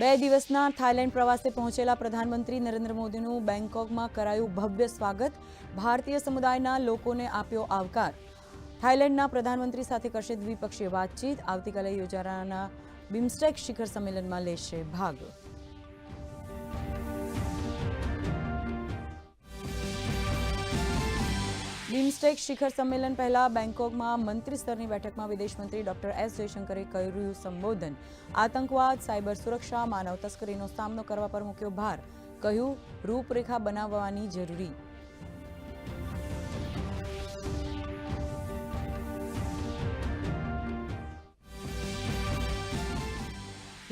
બે દિવસના થાઇલેન્ડ પ્રવાસે પહોંચેલા પ્રધાનમંત્રી નરેન્દ્ર મોદીનું બેંકોકમાં કરાયું ભવ્ય સ્વાગત. ભારતીય સમુદાયના લોકોને આપ્યો આવકાર. થાઇલેન્ડના પ્રધાનમંત્રી સાથે કરશે દ્વિપક્ષીય વાતચીત. આવતીકાલે યોજાનારા બિમસ્ટેક શિખર સંમેલનમાં લેશે ભાગ. બિમસ્ટેક શિખર સંમેલન પહેલા બેંકોકમાં મંત્રી સ્તરની બેઠકમાં વિદેશમંત્રી ડોક્ટર એસ જયશંકરે કર્યું સંબોધન. આતંકવાદ, સાયબર સુરક્ષા, માનવ તસ્કરીનો સામનો કરવા પર મૂક્યો ભાર. કહ્યું, રૂપરેખા બનાવવાની જરૂરી.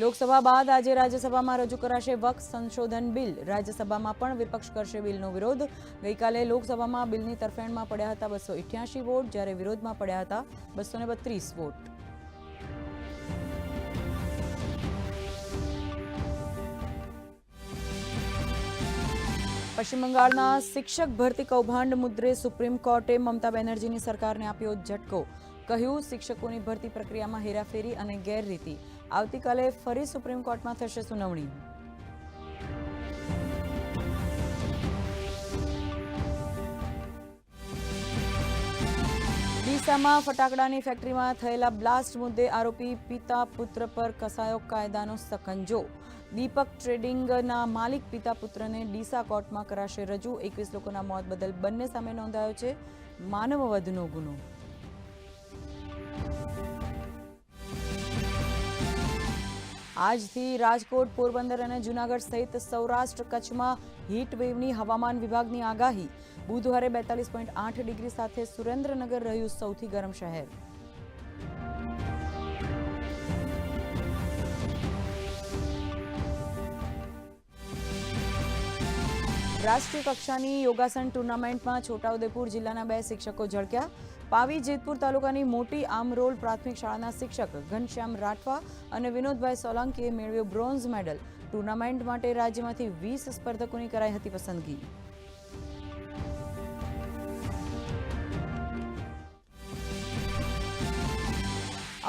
લોકસભા બાદ આજે રાજ્યસભામાં રજૂ કરાશે વક્ફ સંશોધન બિલ. રાજ્યસભામાં પણ વિપક્ષ કરશે બિલનો વિરોધ. ગઈકાલે લોકસભામાં બિલની તરફેણમાં પડ્યા હતા બસો ઇઠ્યાસી વોટ, જ્યારે વિરોધમાં પડ્યા હતા બસો બત્રીસ વોટ. પશ્ચિમ બંગાળના શિક્ષક ભરતી કૌભાંડ મુદ્દે સુપ્રીમ કોર્ટે મમતા બેનર્જીની સરકારને આપ્યો ઝટકો. કહ્યું, શિક્ષકોની ભરતી પ્રક્રિયામાં હેરાફેરી અને ગેરરીતિ. આવતીકાલે ફરી સુપ્રીમ કોર્ટમાં થશે સુનાવણી. ડીસામાં ફટાકડાની ફેક્ટરીમાં થયેલા બ્લાસ્ટ મુદ્દે આરોપી પિતા પુત્ર પર કસાયો કાયદાનો સકંજો. દીપક ટ્રેડિંગના માલિક પિતા પુત્રને ડીસા કોર્ટમાં કરાશે રજૂ. એકવીસ લોકોના મોત બદલ બંને સામે નોંધાયો છે માનવવધનો ગુનો. આજથી રાજકોટ, પોરબંદર અને જૂનાગઢ સહિત સૌરાષ્ટ્ર કચ્છમાં હીટ વેવની હવામાન વિભાગની આગાહી. બુધવારે બેતાલીસ પોઈન્ટ આઠ ડિગ્રી સાથે સુરેન્દ્રનગર રહ્યું સૌથી ગરમ શહેર. રાષ્ટ્રીય કક્ષાની યોગાસન ટુર્નામેન્ટમાં છોટાઉદેપુર જિલ્લાના બે શિક્ષકો ઝળક્યા. પાવી જેતપુર તાલુકાની મોટી આમરોલ પ્રાથમિક શાળાના શિક્ષક ઘનશ્યામ રાઠવા અને વિનોદભાઈ સોલંકીએ મેળવ્યો બ્રોન્ઝ મેડલ. ટુર્નામેન્ટ માટે રાજ્યમાંથી વીસ સ્પર્ધકોની કરાઈ હતી પસંદગી.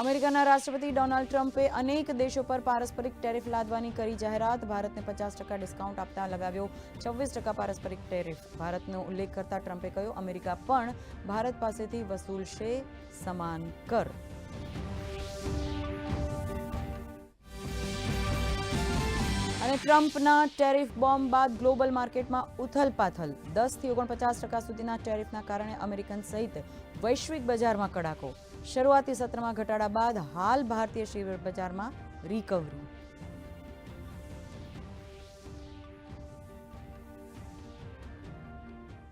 અમેરિકાના રાષ્ટ્રપતિ ડોનાલ્ડ ટ્રમ્પે અનેક દેશો પર પારસ્પરિક ટેરિફ લાદવાની કરી જાહેરાત. ભારતને પચાસ ટકા ડિસ્કાઉન્ટ આપતા લગાવ્યો છવ્વીસ ટકા પારસ્પરિક ટેરિફ. ભારતનો ઉલ્લેખ કરતા ટ્રમ્પે કહ્યું, અમેરિકા પણ ભારત પાસેથી વસૂલશે સમાન કર. અને ટ્રમ્પના ટેરિફ બોમ્બ બાદ ગ્લોબલ માર્કેટમાં ઉથલપાથલ દસથી ઓગણપચાસ ટકા સુધીના ટેરિફના કારણે અમેરિકન સહિત વૈશ્વિક બજારમાં કડાકો. શરૂઆતી સત્રમાં ઘટાડા બાદ હાલ ભારતીય શેર બજારમાં રિકવરી